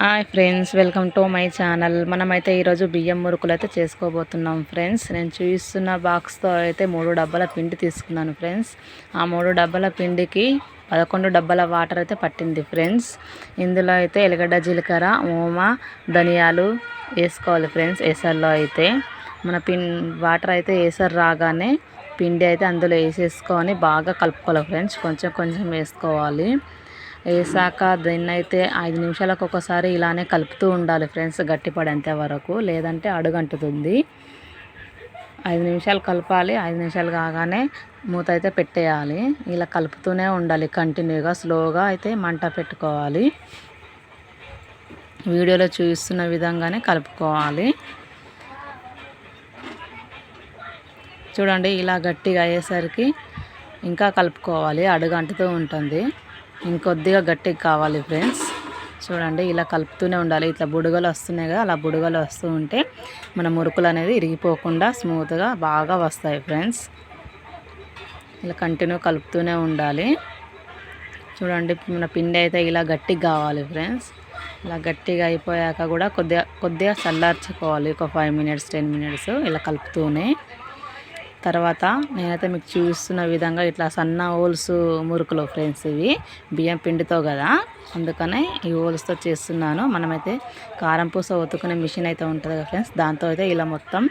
Hi friends welcome to my channel. మనమైతే ఈరోజు బియ్యం మురుకులు అయితే చేసుకోబోతున్నాం ఫ్రెండ్స్. నేను చూస్తున్న బాక్స్తో అయితే మూడు డబ్బాల పిండి తీసుకున్నాను ఫ్రెండ్స్. ఆ మూడు డబ్బాల పిండికి పదకొండు డబ్బాల వాటర్ అయితే పట్టింది ఫ్రెండ్స్. ఇందులో అయితే ఎలగడ్డ జీలకర్ర ఓమ ధనియాలు వేసుకోవాలి ఫ్రెండ్స్ ఏసర్లో అయితే. మన పిన్ వాటర్ అయితే ఏసర్ రాగానే పిండి అయితే అందులో వేసేసుకొని బాగా కలుపుకోవాలి ఫ్రెండ్స్. కొంచెం కొంచెం వేసుకోవాలి. వేసాక దీన్ని అయితే ఐదు నిమిషాలకు ఒకసారి ఇలానే కలుపుతూ ఉండాలి ఫ్రెండ్స్ గట్టిపడేంత వరకు. లేదంటే అడుగంటుతుంది. ఐదు నిమిషాలు కలపాలి. ఐదు నిమిషాలు కాగానే మూత అయితే పెట్టేయాలి. ఇలా కలుపుతూనే ఉండాలి కంటిన్యూగా స్లోగా అయితే మంట పెట్టుకోవాలి. వీడియోలో చూస్తున్న విధంగానే కలుపుకోవాలి. చూడండి ఇలా గట్టిగా అయ్యేసరికి ఇంకా కలుపుకోవాలి. అడుగంటుతూ ఉంటుంది. ఇంకొద్దిగా గట్టిగా కావాలి ఫ్రెండ్స్. చూడండి ఇలా కలుపుతూనే ఉండాలి. ఇట్లా బుడగలు వస్తున్నాయి కదా అలా బుడగలు వస్తూ ఉంటే మన మురుకులు అనేది ఇరిగిపోకుండా స్మూత్గా బాగా వస్తాయి ఫ్రెండ్స్. ఇలా కంటిన్యూ కలుపుతూనే ఉండాలి. చూడండి మన పిండి అయితే ఇలా గట్టిగా కావాలి ఫ్రెండ్స్. ఇలా గట్టిగా అయిపోయాక కూడా కొద్దిగా కొద్దిగా చల్లార్చుకోవాలి. ఒక ఫైవ్ మినిట్స్ టెన్ మినిట్స్ ఇలా కలుపుతూనే. తర్వాత నేనైతే మీకు చూస్తున్న విధంగా ఇట్లా సన్న హోల్స్ మురుకులు ఫ్రెండ్స్ ఇవి బియ్యం పిండితో కదా. అందుకనే ఈ హోల్స్తో చేస్తున్నాను. మనమైతే కారం పూస ఒత్తుకునే మిషన్ అయితే ఉంటుంది కదా ఫ్రెండ్స్ దాంతో అయితే ఇలా మొత్తం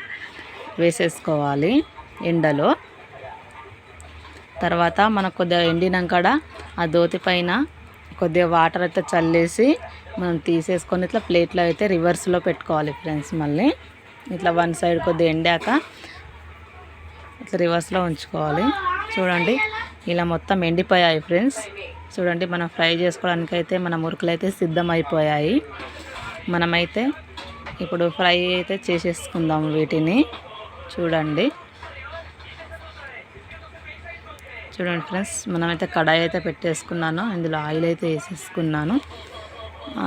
వేసేసుకోవాలి ఎండలో. తర్వాత మనకు కొద్దిగా ఎండినాక ఆ దోతి పైన కొద్దిగా వాటర్ అయితే చల్లేసి మనం తీసేసుకొని ఇట్లా ప్లేట్లో అయితే రివర్స్లో పెట్టుకోవాలి ఫ్రెండ్స్ మళ్ళీ. ఇట్లా వన్ సైడ్ కొద్దిగా ఎండాక ఇట్లా రివర్స్లో ఉంచుకోవాలి. చూడండి ఇలా మొత్తం ఎండిపోయాయి ఫ్రెండ్స్. చూడండి మనం ఫ్రై చేసుకోవడానికి అయితే మన మురుకులు అయితే సిద్ధం అయిపోయాయి మనమైతే ఇప్పుడు ఫ్రై అయితే చేసేసుకుందాం వీటిని. చూడండి. చూడండి ఫ్రెండ్స్ మనమైతే కడాయి అయితే పెట్టేసుకున్నాను. ఇందులో ఆయిల్ అయితే వేసేసుకున్నాను.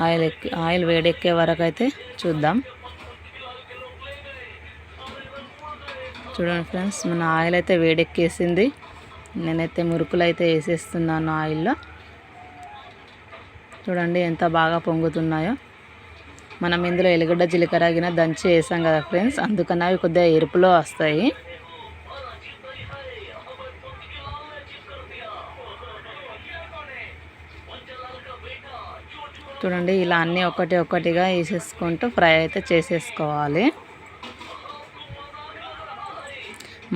ఆయిల్ ఎక్కి ఆయిల్ వేడెక్కే వరకు అయితే చూద్దాం. చూడండి ఫ్రెండ్స్ మన ఆయిల్ అయితే వేడెక్కేసింది. నేనైతే మురుకులు అయితే వేసేస్తున్నాను ఆయిల్లో. చూడండి ఎంత బాగా పొంగుతున్నాయో. మనం ఇందులో ఎలుగడ్డ జీలకర్రగిన దంచి వేసాం కదా ఫ్రెండ్స్ అందుకని అవి కొద్దిగా ఎరుపులో వస్తాయి. చూడండి ఇలా అన్నీ ఒకటి ఒకటిగా వేసేసుకుంటూ ఫ్రై అయితే చేసేసుకోవాలి.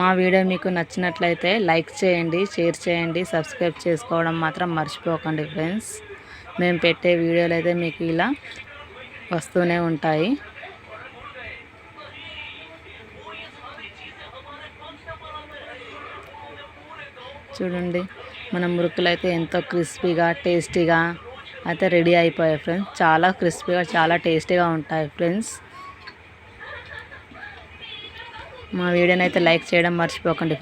మా వీడియో మీకు నచ్చినట్లయితే లైక్ చేయండి షేర్ చేయండి సబ్స్క్రైబ్ చేసుకోవడం మాత్రం మర్చిపోకండి ఫ్రెండ్స్. మేము పెట్టే వీడియోలు అయితే మీకు ఇలా వస్తూనే ఉంటాయి. చూడండి మన మురుకులు అయితే ఎంతో క్రిస్పీగా టేస్టీగా అయితే రెడీ అయిపోయాయి ఫ్రెండ్స్. చాలా క్రిస్పీగా చాలా టేస్టీగా ఉంటాయి ఫ్రెండ్స్. మా వీడియోని అయితే లైక్ చేయడం మర్చిపోకండి